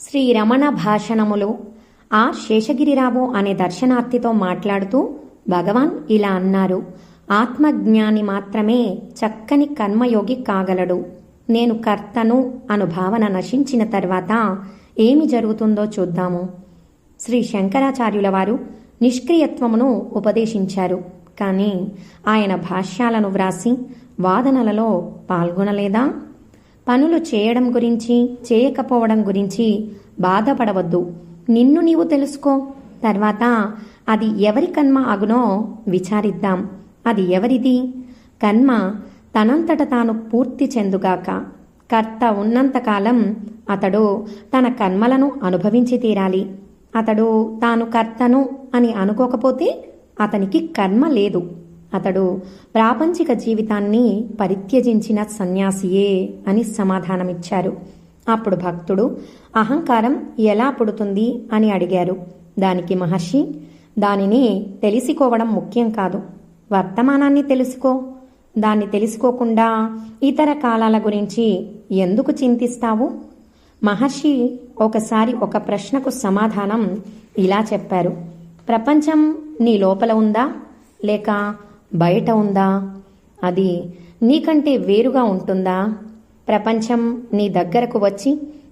శ్రీ రమణ భాషణములు. ఆ శేషగిరిరావు అనే దర్శనార్థితో మాట్లాడుతూ భగవాన్ ఇలా అన్నారు ఆత్మజ్ఞాని మాత్రమే చక్కని కర్మయోగి కాగలడు. నేను కర్తను అను భావన నశించిన తర్వాత ఏమి జరుగుతుందో చూద్దాము. శ్రీ శంకరాచార్యుల వారు నిష్క్రియత్వమును ఉపదేశించారు. కానీ ఆయన భాష్యాలను వ్రాసి వాదనలలో పాల్గొనలేదా? పనులు చేయడం గురించి చేయకపోవడం గురించి బాధపడవద్దు. నిన్ను నీవు తెలుసుకో. తర్వాత అది ఎవరి కర్మ అగునో విచారిద్దాం. అది ఎవరిది? కర్మ తనంతట తాను పూర్తి చెందుగాక కర్త ఉన్నంతకాలం అతడు తన కర్మలను అనుభవించి తీరాలి. అతడు తాను కర్తను అని అనుకోకపోతే అతనికి కర్మ లేదు. అతడు ప్రాపంచిక జీవితాన్ని పరిత్యజించిన సన్యాసియే అని సమాధానమిచ్చారు. అప్పుడు భక్తుడు అహంకారం ఎలా పుడుతుంది? అని అడిగారు. దానికి మహర్షి దానిని తెలుసుకోవడం ముఖ్యం కాదు. వర్తమానాన్ని తెలుసుకో. దాన్ని తెలుసుకోకుండా ఇతర కాలాల గురించి ఎందుకు చింతిస్తావు? మహర్షి ఒకసారి ఒక ప్రశ్నకు సమాధానం ఇలా చెప్పారు. ప్రపంచం నీ లోపల ఉందా? లేక బయట ఉందా? అది నీకంటే వేరుగా ఉంటుందా? ప్రపంచం నీ దగ్గరకు వచ్చి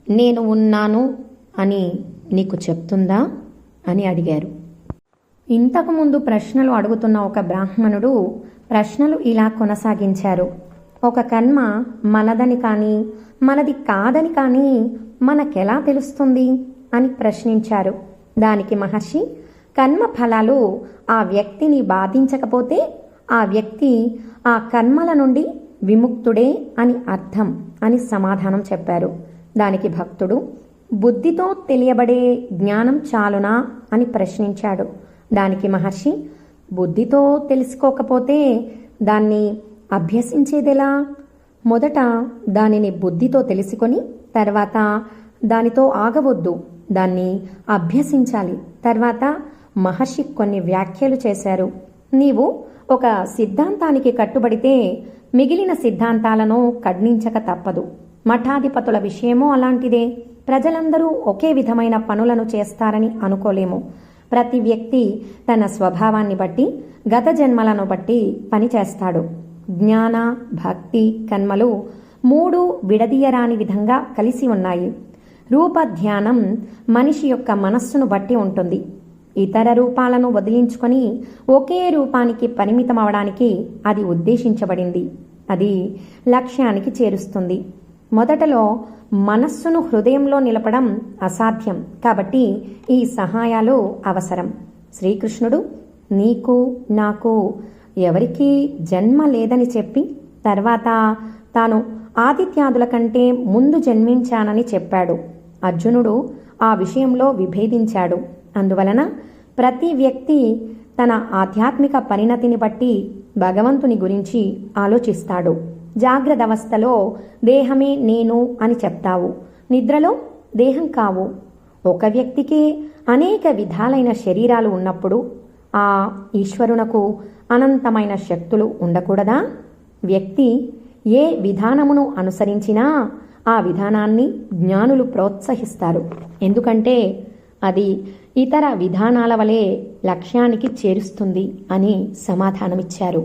నేను ఉన్నాను అని నీకు చెప్తుందా? అని అడిగారు. ఇంతకుముందు ప్రశ్నలు అడుగుతున్న ఒక బ్రాహ్మణుడు ప్రశ్నలు ఇలా కొనసాగించారు. ఒక కర్మ మనదని కానీ మనది కాదని కానీ మనకెలా తెలుస్తుంది అని ప్రశ్నించారు. దానికి మహర్షి కర్మ ఫలాలు ఆ వ్యక్తిని బాధించకపోతే ఆ వ్యక్తి ఆ కర్మల నుండి విముక్తుడే అని అర్థం అని సమాధానం చెప్పారు. దానికి భక్తుడు బుద్ధితో తెలియబడే జ్ఞానం చాలునా? అని ప్రశ్నించాడు. దానికి మహర్షి బుద్ధితో తెలుసుకోకపోతే దాన్ని అభ్యసించేదెలా? మొదట దానిని బుద్ధితో తెలుసుకొని తర్వాత దానితో ఆగవద్దు. దాన్ని అభ్యసించాలి. తర్వాత మహర్షి కొన్ని వ్యాఖ్యలు చేశారు. నీవు ఒక సిద్ధాంతానికి కట్టుబడితే మిగిలిన సిద్ధాంతాలను ఖండించక తప్పదు. మఠాధిపతుల విషయమూ అలాంటిదే. ప్రజలందరూ ఒకే విధమైన పనులను చేస్తారని అనుకోలేము. ప్రతి వ్యక్తి తన స్వభావాన్ని బట్టి గత జన్మలను బట్టి పనిచేస్తాడు. జ్ఞాన భక్తి కన్మలు మూడు విడదీయరాని విధంగా కలిసి ఉన్నాయి. రూప ధ్యానం మనిషి యొక్క మనస్సును బట్టి ఉంటుంది. ఇతర రూపాలను వదిలించుకొని ఒకే రూపానికి పరిమితమవడానికి అది ఉద్దేశించబడింది. అది లక్ష్యానికి చేరుస్తుంది. మొదటలో మనస్సును హృదయంలో నిలపడం అసాధ్యం. కాబట్టి ఈ సహాయాలు అవసరం. శ్రీకృష్ణుడు నీకు నాకు ఎవరికీ జన్మ లేదని చెప్పి తర్వాత తాను ఆదిత్యాదుల కంటే ముందు జన్మించానని చెప్పాడు. అర్జునుడు ఆ విషయంలో విభేదించాడు. అందువలన ప్రతి వ్యక్తి తన ఆధ్యాత్మిక పరిణతిని బట్టి భగవంతుని గురించి ఆలోచిస్తాడు. జాగ్రత్త అవస్థలో దేహమే నేను అని చెప్తావు. నిద్రలో దేహం కావు. ఒక వ్యక్తికే అనేక విధాలైన శరీరాలు ఉన్నప్పుడు ఆ ఈశ్వరునకు అనంతమైన శక్తులు ఉండకూడదా? వ్యక్తి ఏ విధానమును అనుసరించినా ఆ విధానాన్ని జ్ఞానులు ప్రోత్సహిస్తారు. ఎందుకంటే అది ఇతర విధానాల వలె లక్ష్యానికి చేరుస్తుంది అని సమాధానమిచ్చారు.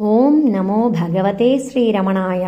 ఓం నమో భగవతే శ్రీరమణాయ.